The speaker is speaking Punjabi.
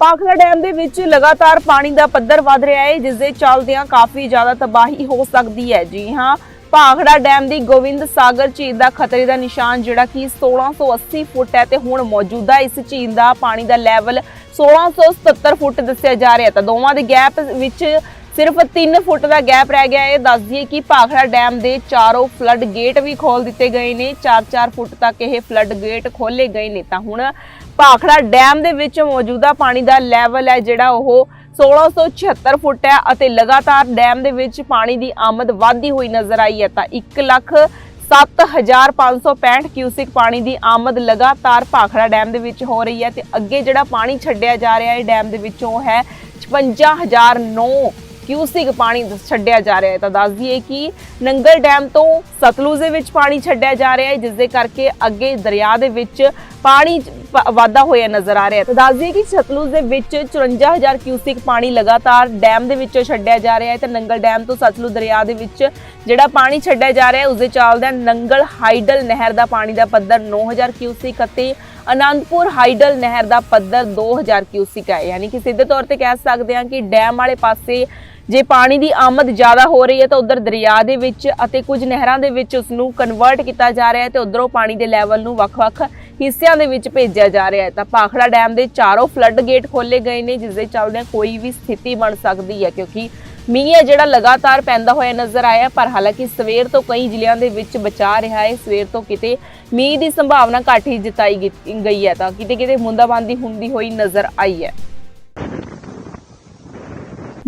ਪਾਖੜਾ ਡੈਮ ਦੇ ਵਿੱਚ ਲਗਾਤਾਰ ਪਾਣੀ ਦਾ ਪੱਧਰ ਵਧ ਰਿਹਾ ਹੈ, ਜਿਸ ਦੇ ਚੱਲਦਿਆਂ ਕਾਫੀ ਜ਼ਿਆਦਾ ਤਬਾਹੀ ਹੋ ਸਕਦੀ ਹੈ। ਜੀ ਹਾਂ ਭਾਖੜਾ ਡੈਮ ਦੀ ਗੋਬਿੰਦ ਸਾਗਰ ਝੀਲ ਦਾ ਖਤਰੇ ਦਾ ਨਿਸ਼ਾਨ ਜਿਹੜਾ ਕਿ 1680 ਫੁੱਟ ਹੈ ਤੇ ਹੁਣ ਮੌਜੂਦਾ ਇਸ ਝੀਲ ਦਾ ਪਾਣੀ ਦਾ ਲੈਵਲ 1677 ਫੁੱਟ ਦੱਸਿਆ ਜਾ ਰਿਹਾ ਤਾਂ ਦੋਵਾਂ ਦੇ ਗੈਪ ਵਿੱਚ ਸਿਰਫ 3 ਫੁੱਟ ਦਾ ਗੈਪ ਰਹਿ ਗਿਆ ਇਹ ਦੱਸ ਦਈਏ ਕਿ ਭਾਖੜਾ ਡੈਮ ਦੇ ਚਾਰੋਂ ਫਲੱਡ ਗੇਟ ਵੀ ਖੋਲ ਦਿੱਤੇ ਗਏ ਨੇ। 4-4 ਫੁੱਟ ਤੱਕ ਇਹ ਫਲੱਡ ਗੇਟ ਖੋਲੇ ਗਏ ਨੇ। ਤਾਂ ਹੁਣ ਭਾਖੜਾ ਡੈਮ ਦੇ ਵਿੱਚ ਮੌਜੂਦਾ ਪਾਣੀ ਦਾ ਲੈਵਲ ਹੈ ਜਿਹੜਾ ਉਹ 1676 ਫੁੱਟ ਹੈ ਅਤੇ ਲਗਾਤਾਰ ਡੈਮ ਦੇ ਵਿੱਚ ਪਾਣੀ ਦੀ ਆਮਦ ਵਧਦੀ ਹੋਈ ਨਜ਼ਰ ਆਈ ਹੈ। ਤਾਂ 1 ਲੱਖ 7565 ਕਿਊਸਿਕ ਪਾਣੀ ਦੀ ਆਮਦ ਲਗਾਤਾਰ ਭਾਖੜਾ ਡੈਮ ਦੇ ਵਿੱਚ ਹੋ ਰਹੀ ਹੈ ਤੇ ਅੱਗੇ ਜਿਹੜਾ ਪਾਣੀ ਛੱਡਿਆ ਜਾ ਰਿਹਾ ਹੈ ਡੈਮ ਦੇ ਵਿੱਚੋਂ ਹੈ 55009 ਕਿਊਸਿਕ ਪਾਣੀ ਛੱਡਿਆ ਜਾ ਰਿਹਾ ਹੈ। ਤਾਂ ਦੱਸ ਦਈਏ ਕਿ ਨੰਗਲ ਡੈਮ ਤੋਂ ਸਤਲੁਜ ਦੇ ਵਿੱਚ ਪਾਣੀ ਛੱਡਿਆ ਜਾ ਰਿਹਾ ਹੈ, ਜਿਸ ਦੇ ਕਰਕੇ ਅੱਗੇ ਦਰਿਆ ਦੇ ਵਿੱਚ ਪਾਣੀ ਵਾਧਾ ਹੋਇਆ ਨਜ਼ਰ ਆ ਰਿਹਾ ਹੈ। ਤਾਂ ਦੱਸ ਦਈਏ ਕਿ ਸਤਲੁਜ ਦੇ ਵਿੱਚ 54000 ਕਿਊਸਿਕ ਪਾਣੀ ਲਗਾਤਾਰ ਡੈਮ ਦੇ ਵਿੱਚੋਂ ਛੱਡਿਆ ਜਾ ਰਿਹਾ ਹੈ ਤੇ ਨੰਗਲ ਡੈਮ ਤੋਂ ਸਤਲੁਜ ਦਰਿਆ ਦੇ ਵਿੱਚ ਜਿਹੜਾ ਪਾਣੀ ਛੱਡਿਆ ਜਾ ਰਿਹਾ ਹੈ ਉਸ ਦੇ ਚੱਲਦਿਆਂ ਨੰਗਲ ਹਾਈਡਲ ਨਹਿਰ ਦਾ ਪਾਣੀ ਦਾ ਪੱਧਰ 9000 ਕਿਊਸਿਕ ਅਤੇ ਅਨੰਦਪੁਰ ਹਾਈਡਲ ਨਹਿਰ ਦਾ ਪੱਧਰ 2000 ਕਿਊਸਿਕ ਹੈ। ਯਾਨੀ ਕਿ ਸਿੱਧੇ ਤੌਰ ਤੇ ਕਹਿ ਸਕਦੇ ਹਾਂ ਕਿ ਡੈਮ ਵਾਲੇ ਪਾਸੇ ਜੇ ਪਾਣੀ ਦੀ ਆਮਦ ਜ਼ਿਆਦਾ ਹੋ ਰਹੀ ਹੈ ਤਾਂ ਉਧਰ ਦਰਿਆ ਦੇ ਵਿੱਚ ਅਤੇ ਕੁਝ ਨਹਿਰਾਂ ਦੇ ਵਿੱਚ ਉਸ ਨੂੰ ਕਨਵਰਟ ਕੀਤਾ ਜਾ ਰਿਹਾ ਹੈ ਤੇ ਉਧਰੋਂ ਪਾਣੀ ਦੇ ਲੈਵਲ ਨੂੰ ਵੱਖ-ਵੱਖ ਹਿੱਸਿਆਂ ਦੇ ਵਿੱਚ ਭੇਜਿਆ ਜਾ ਰਿਹਾ ਹੈ। ਤਾਂ ਭਾਖੜਾ ਡੈਮ ਦੇ ਚਾਰੋਂ ਫਲੱਡ ਗੇਟ ਖੋਲੇ ਗਏ ਨੇ ਜਿਸ ਦੇ ਚੱਲਦਿਆਂ ਕੋਈ ਵੀ ਸਥਿਤੀ ਬਣ ਸਕਦੀ ਹੈ, ਕਿਉਂਕਿ ਮੀਂਹ ਹੈ ਜਿਹੜਾ ਲਗਾਤਾਰ ਪੈਂਦਾ ਹੋਇਆ ਨਜ਼ਰ ਆਇਆ ਪਰ ਹਾਲਾਂਕਿ ਸਵੇਰ ਤੋਂ ਕਈ ਜ਼ਿਲ੍ਹਿਆਂ ਦੇ ਵਿੱਚ ਬਚਾ ਰਿਹਾ ਹੈ। ਸਵੇਰ ਤੋਂ ਕਿਤੇ ਮੀਂਹ ਦੀ ਸੰਭਾਵਨਾ ਘੱਟ ਹੀ ਜਤਾਈ ਗੀ- ਗਈ ਹੈ, ਤਾਂ ਕਿਤੇ ਕਿਤੇ ਮੁੰਦਾਬਾਂਦੀ ਹੁੰਦੀ ਹੋਈ ਨਜ਼ਰ ਆਈ ਹੈ।